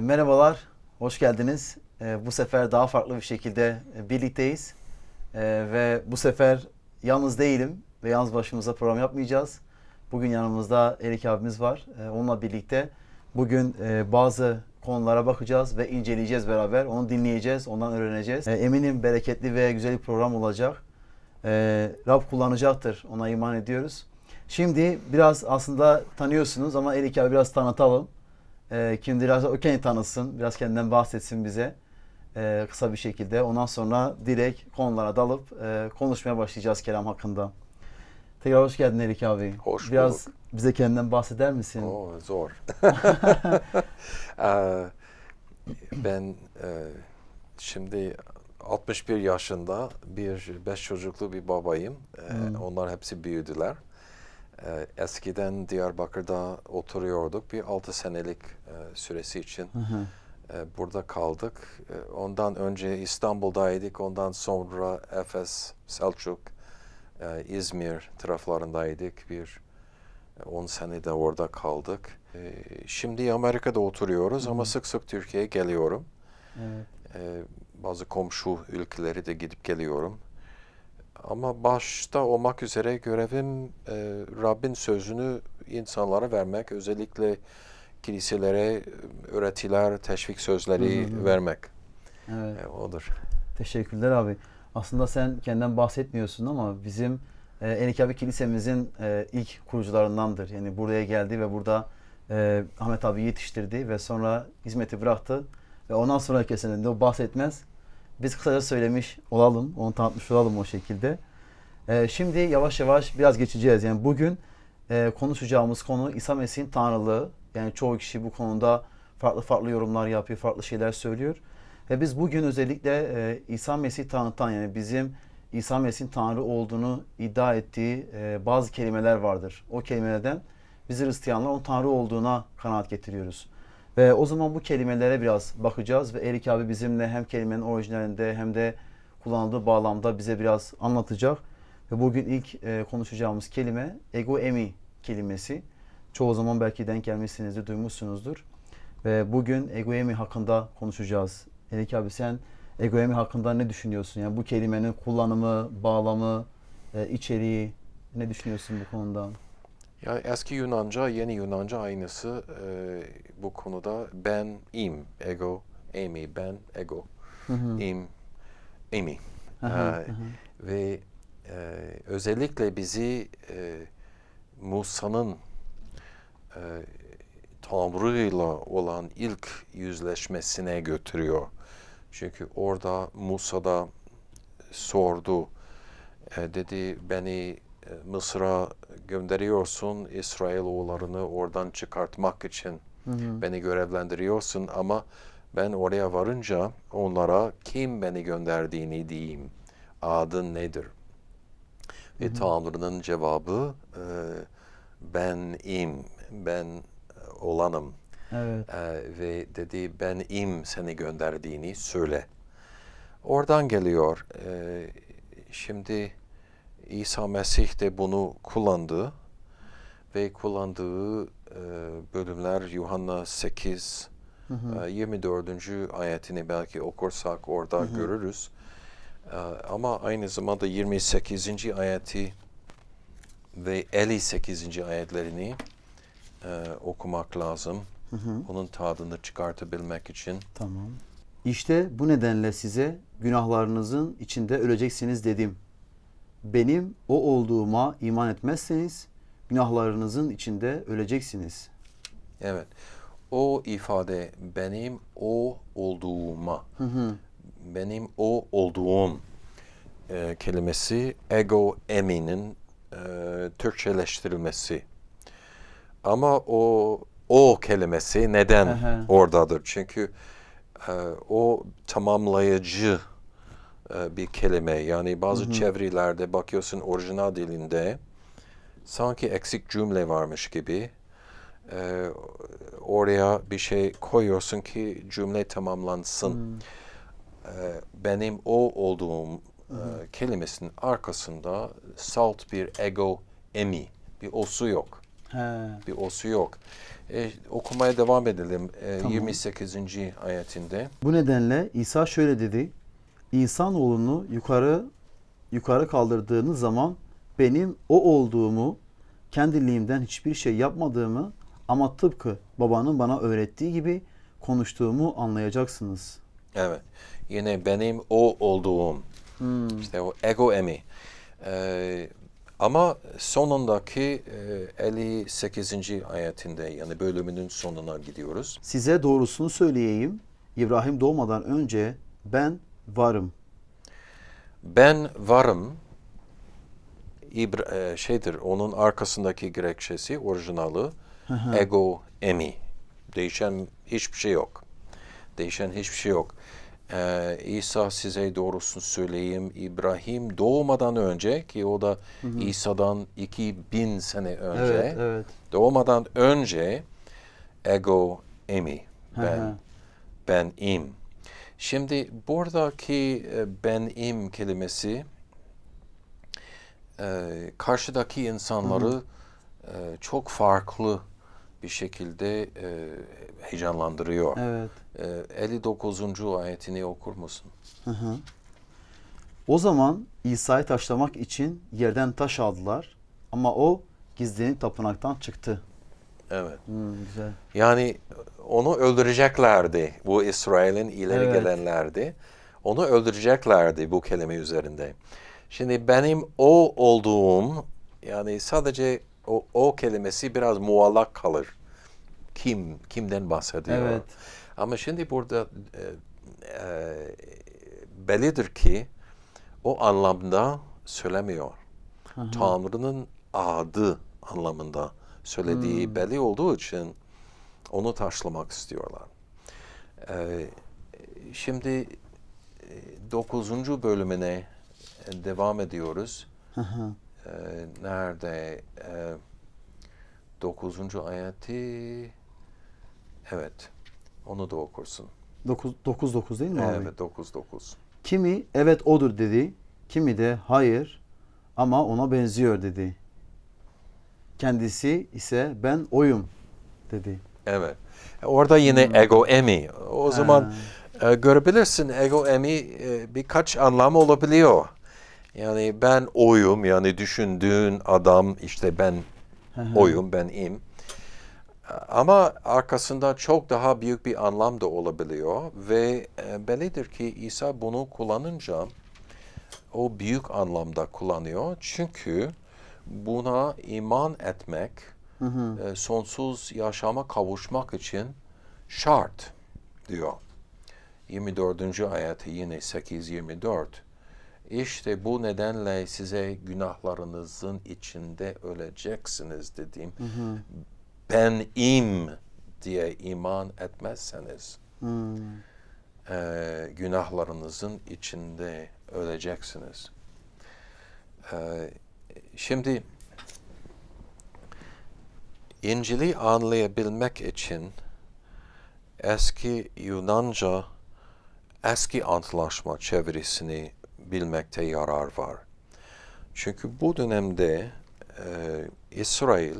Merhabalar, hoş geldiniz. Ee, bu sefer daha farklı bir şekilde e, birlikteyiz. Ee, ve bu sefer yalnız değilim ve yalnız başımıza program yapmayacağız. Bugün yanımızda Erik abimiz var. Ee, onunla birlikte bugün e, bazı konulara bakacağız ve inceleyeceğiz beraber. Onu dinleyeceğiz, ondan öğreneceğiz. Ee, eminim bereketli ve güzel bir program olacak. Ee, Rab kullanacaktır, ona iman ediyoruz. Şimdi biraz aslında tanıyorsunuz ama Erik abi biraz tanıtalım. E, kim biraz o kendi tanısın, biraz kendinden bahsetsin bize e, kısa bir şekilde. Ondan sonra direkt konulara dalıp e, konuşmaya başlayacağız kelam hakkında. Tekrar hoş geldin Erik abi. Hoş Biraz bulduk. bize kendinden bahseder misin? Oo, zor. Eee, ben eee, şimdi 61 yaşında bir beş çocuklu bir babayım. Hmm. Onlar hepsi büyüdüler. Eee, eskiden Diyarbakır'da oturuyorduk. Bir 6 senelik eee, süresi için Hı hı. eee, burada kaldık. Eee, ondan önce İstanbul'daydık. Ondan sonra Efes, Selçuk, eee, İzmir taraflarındaydık. Bir 10 sene de orada kaldık. Ee, Şimdi Amerika'da oturuyoruz ama sık sık Türkiye'ye geliyorum. Evet. Ee, Bazı komşu ülkeleri de gidip geliyorum. Ama başta olmak üzere görevim e, Rabbin sözünü insanlara vermek, özellikle kiliselere e, öğretiler, teşvik sözleri Hı hı vermek. evet. E, odur. Teşekkürler abi. Aslında sen kendinden bahsetmiyorsun ama bizim e, Erik abi kilisemizin e, ilk kurucularındandır. Yani buraya geldi ve burada e, Ahmet abi yetiştirdi ve sonra hizmeti bıraktı. Ve ondan sonraki senede o bahsetmez. Biz kısaca söylemiş olalım, onu tanıtmış olalım o şekilde. E, şimdi yavaş yavaş biraz geçeceğiz. Yani bugün e, konuşacağımız konu İsa Mesih'in Tanrılığı. Yani çoğu kişi bu konuda farklı farklı yorumlar yapıyor, farklı şeyler söylüyor. Ve biz bugün özellikle e, İsa Mesih tanıtan yani bizim İsa Mesih'in Tanrı olduğunu iddia ettiği e, bazı kelimeler vardır. O kelimelerden biz Hristiyanlar onun Tanrı olduğuna kanaat getiriyoruz. Ve o zaman bu kelimelere biraz bakacağız ve Erik abi bizimle hem kelimenin orijinalinde hem de kullanıldığı bağlamda bize biraz anlatacak. Ve bugün ilk e, konuşacağımız kelime ego emi kelimesi. Çoğu zaman belki denk gelmişsinizdir, duymuşsunuzdur. Ve bugün egoemi hakkında konuşacağız. Erik abi sen egoemi hakkında ne düşünüyorsun? Yani bu kelimenin kullanımı, bağlamı, e, içeriği ne düşünüyorsun bu konuda? Ya eski Yunanca, yeni Yunanca aynısı e, bu konuda ben, im, ego, emi, ben, ego, Hı hı. im, emi. Hı, Ee, hı. ve e, özellikle bizi e, Musa'nın e, Tanrı'yla olan ilk yüzleşmesine götürüyor. Çünkü orada Musa da sordu. E, dedi beni Mısır'a gönderiyorsun İsrailoğullarını oradan çıkartmak için Hı hı. beni görevlendiriyorsun ama ben oraya varınca onlara kim beni gönderdiğini diyeyim. Adın nedir? Ve Tanrı'nın cevabı e, ben im, ben olanım. Evet. E, ve dedi ben im seni gönderdiğini söyle. Oradan geliyor. E, şimdi İsa Mesih de bunu kullandı ve kullandığı e, bölümler Yuhanna 8 Hı hı. e, 24. ayetini belki okursak orada görürüz. E, Ama aynı zamanda 28. ayeti ve 58. ayetlerini e, okumak lazım. Hı hı. Onun tadını çıkartabilmek için. Tamam. İşte bu nedenle size günahlarınızın içinde öleceksiniz dedim. Benim o olduğuma iman etmezseniz günahlarınızın içinde öleceksiniz. Evet. O ifade benim o olduğuma, Hı hı. benim o olduğum e, kelimesi ego eminin e, Türkçeleştirilmesi. Ama o o kelimesi neden Aha. oradadır? Çünkü e, o tamamlayıcı bir kelime. Yani bazı çevirilerde bakıyorsun orijinal dilinde sanki eksik cümle varmış gibi. E, oraya bir şey koyuyorsun ki cümle tamamlansın. E, benim o olduğum e, kelimesinin arkasında salt bir ego emi, bir osu yok. He. Bir osu yok. E, okumaya devam edelim. E, Tamam. 28. ayetinde. Bu nedenle İsa şöyle dedi. İnsanoğlunu yukarı yukarı kaldırdığınız zaman benim o olduğumu, kendiliğimden hiçbir şey yapmadığımı ama tıpkı babanın bana öğrettiği gibi konuştuğumu anlayacaksınız. Evet. Yine benim o olduğum. Hmm. İşte o ego emi. E, ama sonundaki e, 58. ayetinde yani bölümünün sonuna gidiyoruz. Size doğrusunu söyleyeyim. İbrahim doğmadan önce ben varım. Ben varım İbra- e, şeydir onun arkasındaki gerekçesi orijinali ego emi. Değişen hiçbir şey yok. Değişen hiçbir şey yok. Ee, İsa size doğrusunu söyleyeyim. İbrahim doğmadan önce ki o da İsa'dan 2000 sene önce Evet, evet. doğmadan önce ego emi. Hı Ben hı. ben im. Şimdi buradaki e, ben im kelimesi e, karşıdaki insanları e, çok farklı bir şekilde heyecanlandırıyor. Evet. E, 59. ayetini okur musun? Hı hı. O zaman İsa'yı taşlamak için yerden taş aldılar ama o gizlenip tapınaktan çıktı. Evet. Hmm, güzel. Yani onu öldüreceklerdi. Bu İsrail'in ileri Evet. gelenlerdi. Onu öldüreceklerdi bu kelime üzerinde. Şimdi benim o olduğum yani sadece o, o kelimesi biraz muallak kalır. Kim, kimden bahsediyor? Evet. Ama şimdi burada e, e, bellidir ki o anlamda söylemiyor. Tanrı'nın adı anlamında söylediği belli olduğu için onu taşlamak istiyorlar. Ee, şimdi e, 9. bölümüne e, devam ediyoruz. Hı hı. Ee, nerede? Ee, 9. ayeti evet. Onu da okursun. 9 9 9 değil mi abi? Evet 9 9. Kimi evet odur dedi. Kimi de hayır ama ona benziyor dedi. Kendisi ise ben oyum dedi. Evet. Orada yine ego emi. O zaman e, görebilirsin ego emi e, birkaç anlam olabiliyor. Yani ben oyum yani düşündüğün adam işte ben oyum ben im. Ama arkasında çok daha büyük bir anlam da olabiliyor ve e, bellidir ki İsa bunu kullanınca o büyük anlamda kullanıyor. Çünkü buna iman etmek Hı hı. e, sonsuz yaşama kavuşmak için şart diyor. 24. ayeti yine 8-24. İşte bu nedenle size günahlarınızın içinde öleceksiniz dediğim. Ben im diye iman etmezseniz e, günahlarınızın içinde öleceksiniz. E, şimdi İncil'i anlayabilmek için eski Yunanca eski antlaşma çevirisini bilmekte yarar var. Çünkü bu dönemde e, İsrail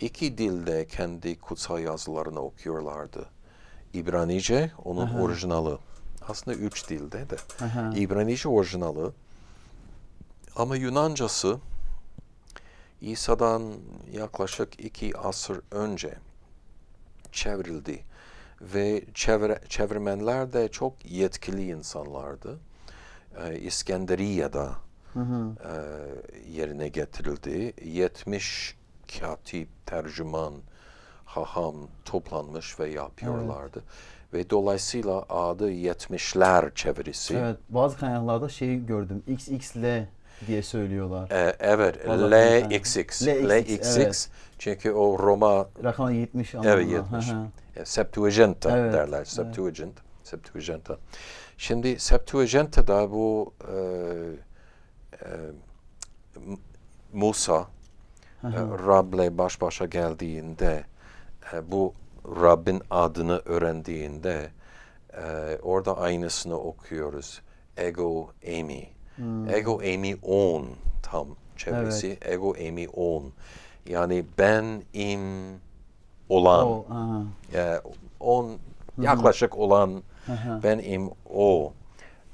iki dilde kendi kutsal yazılarını okuyorlardı. İbranice onun orijinali. Aslında üç dilde de. Aha. İbranice orijinali ama Yunancası İsa'dan yaklaşık iki asır önce çevrildi ve çevre, çevirmenler de çok yetkili insanlardı. Ee, İskenderiye'de Hı hı. e, yerine getirildi. 70 katip, tercüman, haham toplanmış ve yapıyorlardı. Ve dolayısıyla adı 70'ler çevirisi. Evet, bazı kaynaklarda şeyi gördüm. XXL diye söylüyorlar. Ee, evet, LXX. LXX, evet. Çünkü o Roma Rakam 70 anlamında. Evet 70. Hı hı. E, Septuaginta Evet, derler. evet. Septuagint. Septuaginta. Şimdi Septuaginta'da bu e, e, Musa e. Rab'le baş başa geldiğinde e, bu Rabbin adını öğrendiğinde e, orada aynısını okuyoruz. Ego Emi. Hmm. Ego Emi on tam çevirisi. Ego Emi on. Yani ben im olan. O, aha. e, on yaklaşık olan Aha. ben im o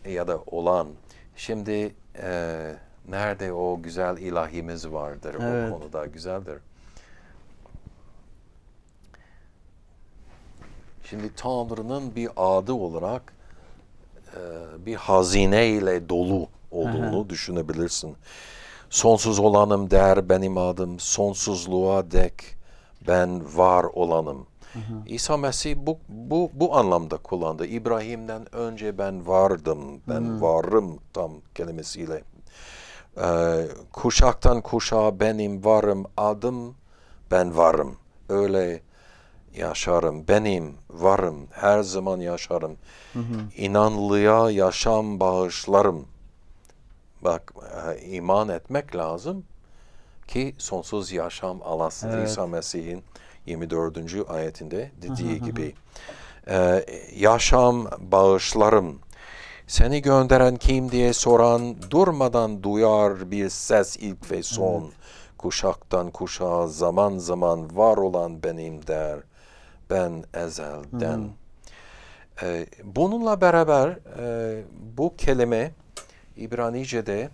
ya da olan. Şimdi e, nerede o güzel ilahimiz vardır Evet. o konuda güzeldir. Şimdi Tanrı'nın bir adı olarak e, bir hazine ile dolu olduğunu düşünebilirsin. Sonsuz olanım der benim adım, sonsuzluğa dek ben var olanım. İsa Mesih bu, bu, bu anlamda kullandı. İbrahim'den önce ben vardım, ben varım tam kelimesiyle. Ee, kuşaktan kuşağa benim varım, adım ben varım. Öyle yaşarım, benim varım, her zaman yaşarım. İnanlıya yaşam bağışlarım. Bak e, iman etmek lazım ki sonsuz yaşam alasın. Evet. İsa Mesih'in 24. ayetinde dediği gibi. E, yaşam bağışlarım. Seni gönderen kim diye soran durmadan duyar bir ses ilk ve son. Kuşaktan kuşağa zaman zaman var olan benim der. Ben ezelden. E, bununla beraber e, bu kelime İbranice'de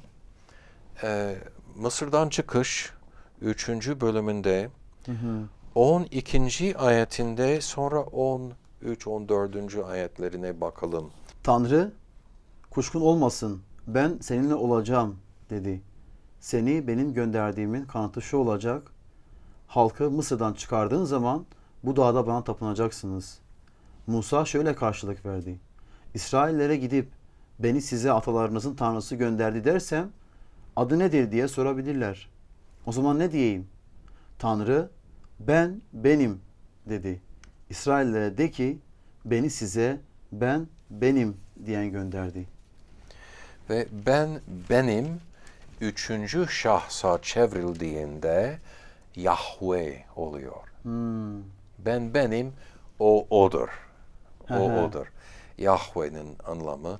e, Mısır'dan çıkış 3. bölümünde 12. ayetinde sonra 13 14. ayetlerine bakalım. Tanrı, kuşkun olmasın, ben seninle olacağım dedi. Seni benim gönderdiğimin kanıtı şu olacak. Halkı Mısır'dan çıkardığın zaman bu dağda bana tapınacaksınız. Musa şöyle karşılık verdi. İsraillere gidip beni size atalarınızın tanrısı gönderdi dersem adı nedir diye sorabilirler. O zaman ne diyeyim? Tanrı ben benim dedi. İsraillere de ki beni size ben benim diyen gönderdi. Ve ben benim üçüncü şahsa çevrildiğinde Yahweh oluyor. Hmm. Ben benim, o odur. O odur. Yahweh'nin anlamı.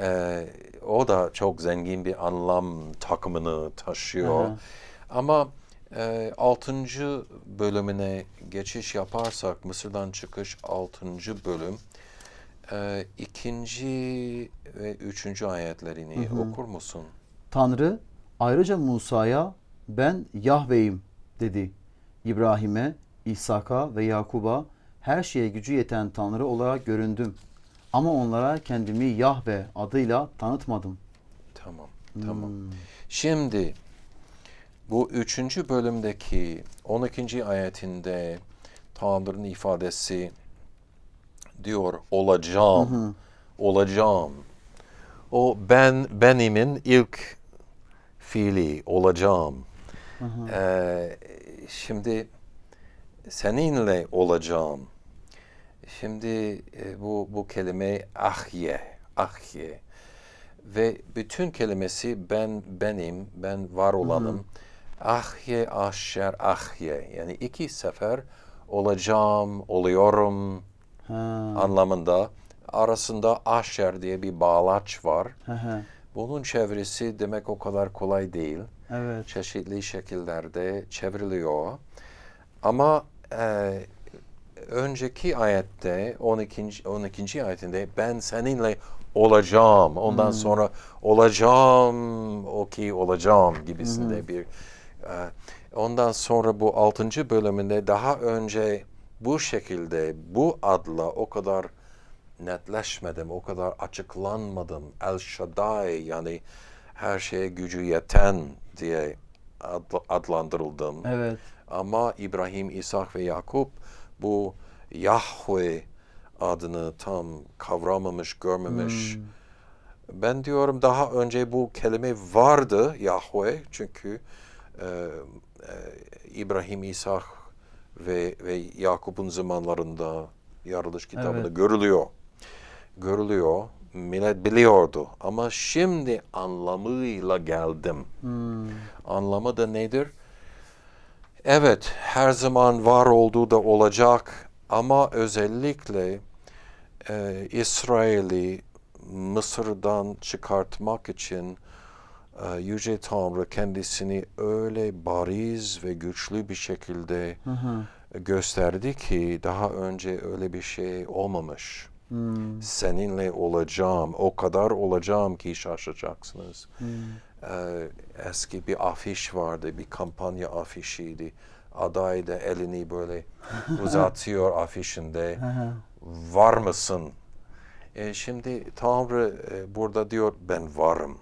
Ee, o da çok zengin bir anlam takımını taşıyor. Hı hı. Ama e, 6. bölümüne geçiş yaparsak, Mısır'dan çıkış 6. bölüm, e, ikinci ve üçüncü ayetlerini okur musun? Tanrı ayrıca Musa'ya ben Yahve'yim dedi. İbrahim'e, İshak'a ve Yakub'a her şeye gücü yeten Tanrı olarak göründüm. Ama onlara kendimi Yahve adıyla tanıtmadım. Tamam, tamam. Şimdi bu üçüncü bölümdeki 12. ayetinde Tanrı'nın ifadesi diyor olacağım, olacağım. O ben benimin ilk fiili olacağım. Ee, şimdi seninle olacağım. Şimdi e, bu bu kelime ahye, ahye ve bütün kelimesi ben benim, ben var olanım. Ahye, aşer, ahye. Yani iki sefer olacağım, oluyorum Ha. anlamında. Arasında aşer diye bir bağlaç var. Hı hı. Bunun çevresi demek o kadar kolay değil. Evet. Çeşitli şekillerde çevriliyor. Ama e, önceki ayette 12. 12. ayetinde ben seninle olacağım. Ondan sonra olacağım o ki olacağım gibisinde bir e, ondan sonra bu 6. bölümünde daha önce bu şekilde bu adla o kadar netleşmedim, o kadar açıklanmadım. El Shaddai yani her şeye gücü yeten diye adla- adlandırıldım. Evet. Ama İbrahim, İshak ve Yakup bu Yahweh adını tam kavramamış, görmemiş. Ben diyorum daha önce bu kelime vardı Yahweh çünkü e, e, İbrahim, İshak ve, ve Yakup'un zamanlarında yaratılış kitabında Evet. görülüyor. Görülüyor. Millet biliyordu. Ama şimdi anlamıyla geldim. Anlamı da nedir? Evet, her zaman var olduğu da olacak ama özellikle e, İsrail'i Mısır'dan çıkartmak için e, Yüce Tanrı kendisini öyle bariz ve güçlü bir şekilde Hı hı. gösterdi ki daha önce öyle bir şey olmamış. Hmm. Seninle olacağım, o kadar olacağım ki şaşacaksınız. Hmm. Ee, eski bir afiş vardı, bir kampanya afişiydi. Aday da elini böyle uzatıyor afişinde. Var mısın? E, şimdi Tanrı e, burada diyor ben varım.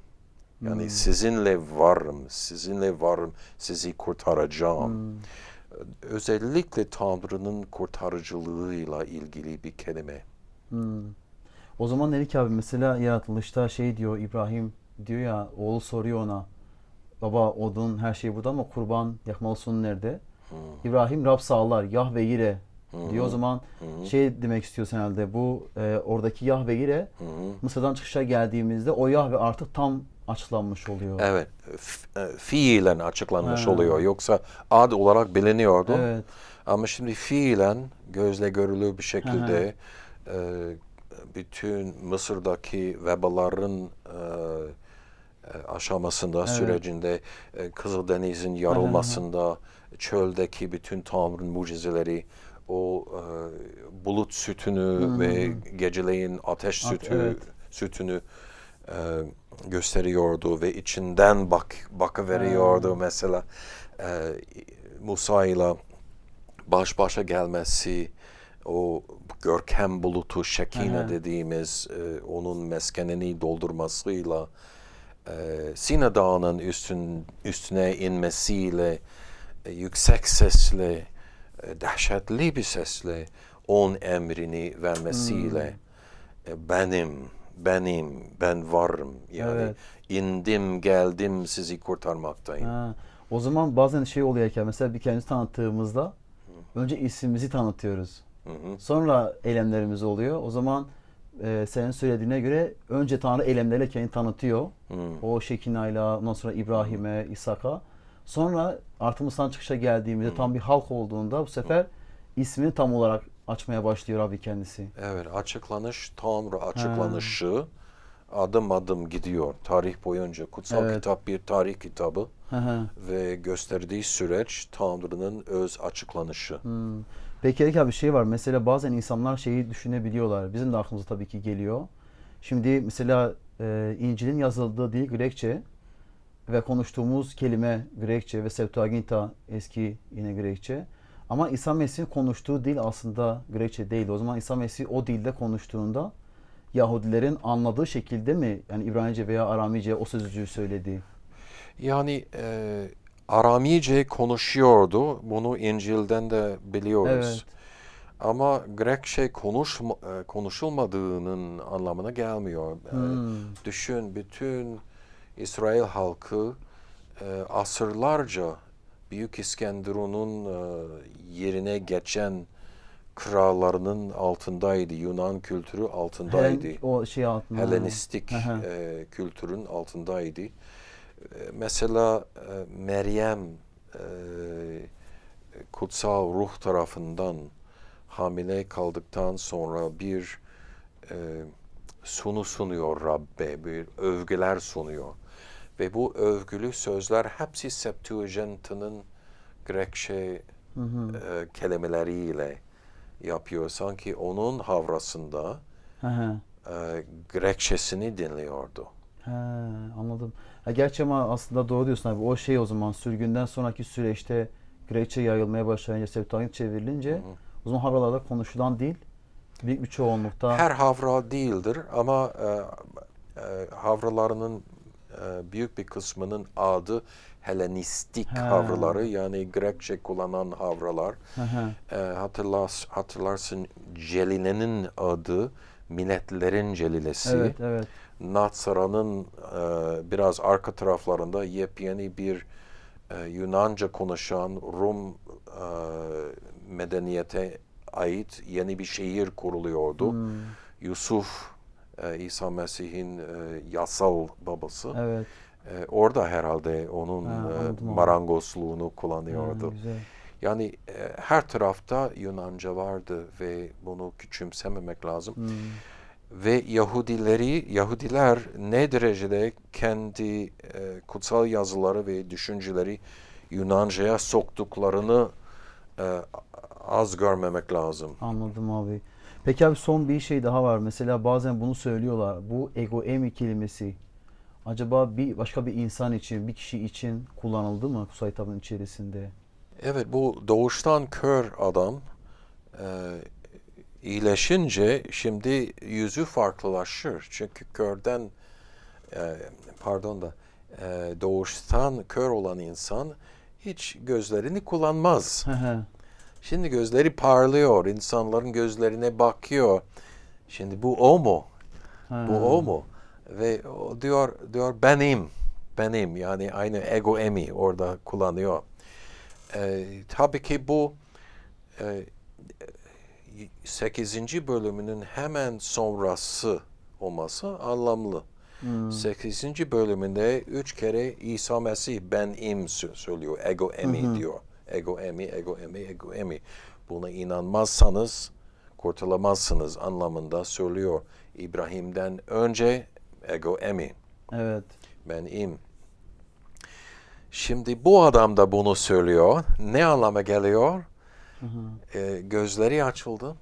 Yani sizinle varım, sizinle varım, sizi kurtaracağım. Özellikle Tanrı'nın kurtarıcılığıyla ilgili bir kelime. Hmm. O zaman Erik abi mesela yaratılışta şey diyor İbrahim diyor ya oğlu soruyor ona baba odun her şey burada ama kurban yakmalısın nerede? İbrahim Rab sağlar Yahve Yire diyor o zaman şey demek istiyorsun herhalde bu e, oradaki Yahve Yire Mısır'dan çıkışa geldiğimizde o Yahve artık tam açıklanmış oluyor. Evet, e, fiilen açıklanmış Ha. oluyor. Yoksa ad olarak biliniyordu. Evet. Ama şimdi fiilen gözle görülür bir şekilde e, bütün Mısır'daki vebaların e, aşamasında, Evet. sürecinde, e, Kızıldeniz'in yarılmasında, çöldeki bütün Tanrı'nın mucizeleri, o e, bulut sütünü ve geceleyin ateş At- sütü evet. sütünü e, gösteriyordu ve içinden bak bakıveriyordu mesela e, Musa ile baş başa gelmesi o görkem bulutu şekine Aha. dediğimiz e, onun meskenini doldurmasıyla e, Sina Dağı'nın üstün, üstüne inmesiyle e, yüksek sesle e, dehşetli bir sesle on emrini vermesiyle e, benim benim ben varım yani Evet. indim geldim sizi kurtarmaktayım. Ha, o zaman bazen şey oluyor ki mesela bir kendimizi tanıttığımızda önce ismimizi tanıtıyoruz. Hı hı. Sonra eylemlerimiz oluyor. O zaman e, senin söylediğine göre önce Tanrı eylemleriyle kendini tanıtıyor. Hı. O Şekina'yla, ondan sonra İbrahim'e, İshak'a. Sonra artımızdan çıkışa geldiğimizde tam bir halk olduğunda bu sefer ismini tam olarak açmaya başlıyor abi kendisi. Evet, açıklanış, Tanrı açıklanışı adım adım gidiyor. Tarih boyunca kutsal Evet. kitap bir tarih kitabı hı. ve gösterdiği süreç Tanrı'nın öz açıklanışı. Hmm. Peki Erik abi bir şey var. Mesela bazen insanlar şeyi düşünebiliyorlar. Bizim de aklımıza tabii ki geliyor. Şimdi mesela e, İncil'in yazıldığı dil Grekçe ve konuştuğumuz kelime Grekçe ve Septuaginta eski yine Grekçe. Ama İsa Mesih'in konuştuğu dil aslında Grekçe değil. O zaman İsa Mesih o dilde konuştuğunda Yahudilerin anladığı şekilde mi yani İbranice veya Aramice o sözcüğü söyledi? Yani e, Aramice konuşuyordu. Bunu İncil'den de biliyoruz. Evet. Ama Grekçe konuşma, e, konuşulmadığının anlamına gelmiyor. E, Hmm. Düşün bütün İsrail halkı e, asırlarca Büyük İskenderun'un yerine geçen krallarının altındaydı. Yunan kültürü altındaydı. Helen, o şey altında. Helenistik e, kültürün altındaydı. E, mesela e, Meryem e, kutsal ruh tarafından hamile kaldıktan sonra bir e, sunu sunuyor Rabbe, bir övgüler sunuyor. Ve bu övgülü sözler hepsi Septuaginta'nın Grekçe Hı hı. e, kelimeleriyle yapıyor. Sanki onun havrasında Hı hı. e, Grekçesini dinliyordu. He, anladım. Ha, gerçi ama aslında doğru diyorsun abi. O şey o zaman sürgünden sonraki süreçte Grekçe yayılmaya başlayınca, Septuagint çevrilince o zaman havralarda konuşulan dil büyük bir çoğunlukta Her havra değildir ama e, e, havralarının e, büyük bir kısmının adı Helenistik He. havraları yani Grekçe kullanan havralar. Hı hı. E, hatırlas, hatırlarsın Celine'nin adı Milletlerin Celilesi. Evet, evet. Natsara'nın e, biraz arka taraflarında yepyeni bir e, Yunanca konuşan Rum e, medeniyete ait yeni bir şehir kuruluyordu. Hmm, Yusuf, e, İsa Mesih'in e, yasal babası. evet. E, orada herhalde onun Ha, e, marangozluğunu Ha, kullanıyordu. güzel. Yani e, her tarafta Yunanca vardı ve bunu küçümsememek lazım. Hmm, ve Yahudileri Yahudiler ne derecede kendi e, kutsal yazıları ve düşünceleri Yunanca'ya soktuklarını e, az görmemek lazım. Anladım abi. Peki abi son bir şey daha var. Mesela bazen bunu söylüyorlar. Bu ego emi kelimesi acaba bir başka bir insan için, bir kişi için kullanıldı mı kutsal kitabın içerisinde? Evet bu doğuştan kör adam e, iyileşince şimdi yüzü farklılaşır. Çünkü körden e, pardon da e, doğuştan kör olan insan hiç gözlerini kullanmaz. Şimdi gözleri parlıyor, insanların gözlerine bakıyor. Şimdi bu o mu? Ha. Bu o mu? Ve o diyor diyor benim, benim yani aynı ego emi orada kullanıyor. Ee, tabii ki bu e, 8. bölümünün hemen sonrası olması anlamlı. Hmm. 8. bölümünde üç kere İsa Mesih ben im sö- söylüyor. Ego emi diyor. Ego emi, ego emi, ego emi. Buna inanmazsanız kurtulamazsınız anlamında söylüyor. İbrahim'den önce ego emi. Evet. Ben im. Şimdi bu adam da bunu söylüyor. Ne anlama geliyor? Ee, gözleri açıldı.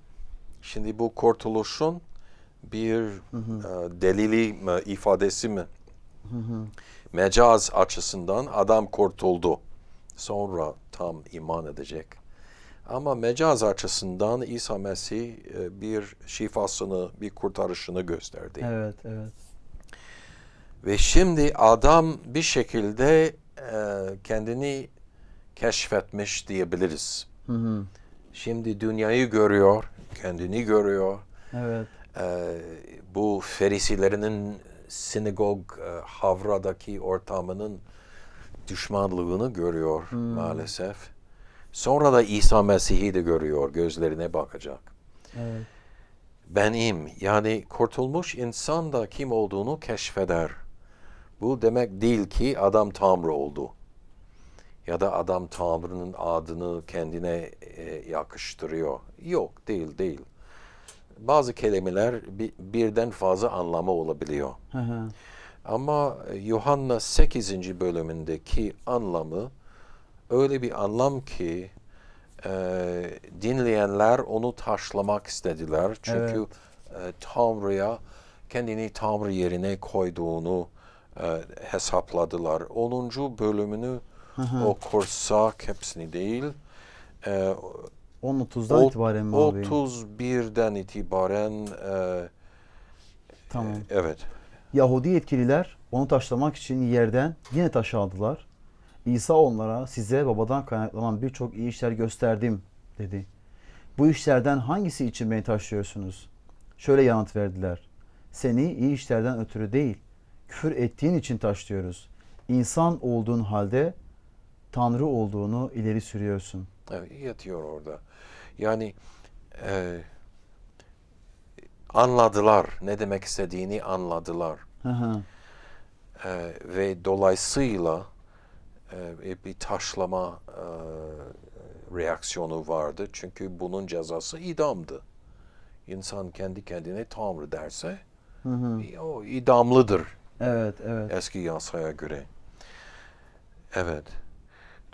Şimdi bu kurtuluşun bir e, delili mi, ifadesi mi? Mecaz açısından adam kurtuldu. Sonra tam iman edecek. Ama mecaz açısından İsa Mesih e, bir şifasını, bir kurtarışını gösterdi. Evet, evet. Ve şimdi adam bir şekilde e, kendini keşfetmiş diyebiliriz. Hı hı. Şimdi dünyayı görüyor, kendini görüyor. Evet. E, bu ferisilerinin sinagog e, havradaki ortamının düşmanlığını görüyor maalesef. Sonra da İsa Mesih'i de görüyor, gözlerine bakacak. Evet. benim yani kurtulmuş insan da kim olduğunu keşfeder. Bu demek değil ki adam Tanrı oldu. Ya da adam Tanrı'nın adını kendine e, yakıştırıyor. Yok değil değil. Bazı kelimeler bi- birden fazla anlamı olabiliyor. Hı hı. Ama Yuhanna 8. bölümündeki anlamı öyle bir anlam ki e, dinleyenler onu taşlamak istediler. Çünkü e, Tanrı'ya kendini Tanrı yerine koyduğunu e, hesapladılar. 10. bölümünü okursak hepsini değil e, 10.30'dan o- itibaren mi abi? 31'den itibaren e, Tamam. evet Yahudi yetkililer onu taşlamak için yerden yine taş aldılar. İsa onlara size babadan kaynaklanan birçok iyi işler gösterdim dedi. Bu işlerden hangisi için beni taşlıyorsunuz? Şöyle yanıt verdiler. Seni iyi işlerden ötürü değil, küfür ettiğin için taşlıyoruz. İnsan olduğun halde Tanrı olduğunu ileri sürüyorsun. Evet, yatıyor orada. Yani e, anladılar, ne demek istediğini anladılar. Hı hı. E, ve dolayısıyla e, bir taşlama e, reaksiyonu vardı. Çünkü bunun cezası idamdı. İnsan kendi kendine Tanrı derse Hı hı. e, o idamlıdır Evet, evet. eski yasaya göre. Evet.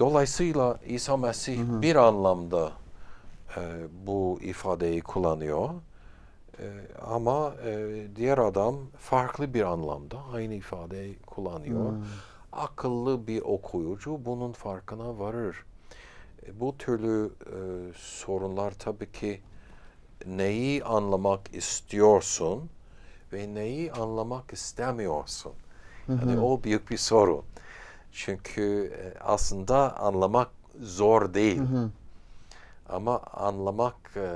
Dolayısıyla İsa Mesih bir anlamda e, bu ifadeyi kullanıyor. E, ama e, diğer adam farklı bir anlamda aynı ifadeyi kullanıyor. Akıllı bir okuyucu bunun farkına varır. E, bu türlü e, sorunlar tabii ki neyi anlamak istiyorsun ve neyi anlamak istemiyorsun. Yani o büyük bir soru. Çünkü e, aslında anlamak zor değil. Ama anlamak e,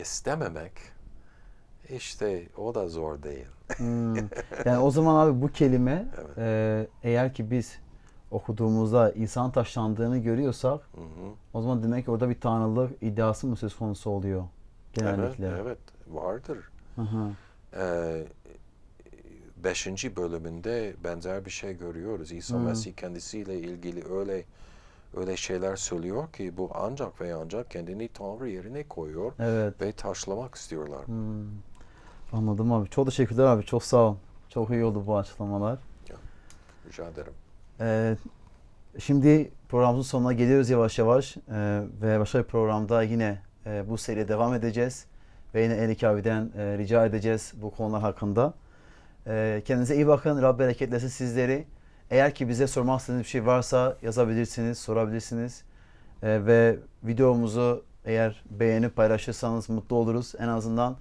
istememek işte o da zor değil. Hmm. Yani o zaman abi bu kelime Evet. e, eğer ki biz okuduğumuzda insan taşlandığını görüyorsak Hı hı. o zaman demek ki orada bir tanrılık iddiası mı söz konusu oluyor genellikle. Evet, evet vardır. Hı hı. Ee, beşinci bölümünde benzer bir şey görüyoruz. İsa Hmm. Mesih kendisiyle ilgili öyle öyle şeyler söylüyor ki bu ancak ve ancak kendini Tanrı yerine koyuyor Evet. ve taşlamak istiyorlar. Hmm. Anladım abi. Çok teşekkürler abi. Çok sağ ol. Çok iyi oldu bu açıklamalar. Rica ederim. Ee, şimdi programımızın sonuna geliyoruz yavaş yavaş Ee, ve başka bir programda yine e, bu seriye devam edeceğiz ve yine Elik abiden e, rica edeceğiz bu konular hakkında. Ee, kendinize iyi bakın. Rab bereketlesin sizleri. Eğer ki bize sormak istediğiniz bir şey varsa yazabilirsiniz, sorabilirsiniz. Ee, ve videomuzu eğer beğenip paylaşırsanız mutlu oluruz. En azından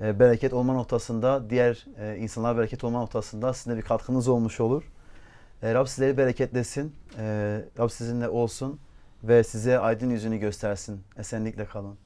e, bereket olma noktasında, diğer e, insanlara bereket olma noktasında sizin bir katkınız olmuş olur. E, Rab sizleri bereketlesin. E, Rab sizinle olsun ve size aydın yüzünü göstersin. Esenlikle kalın.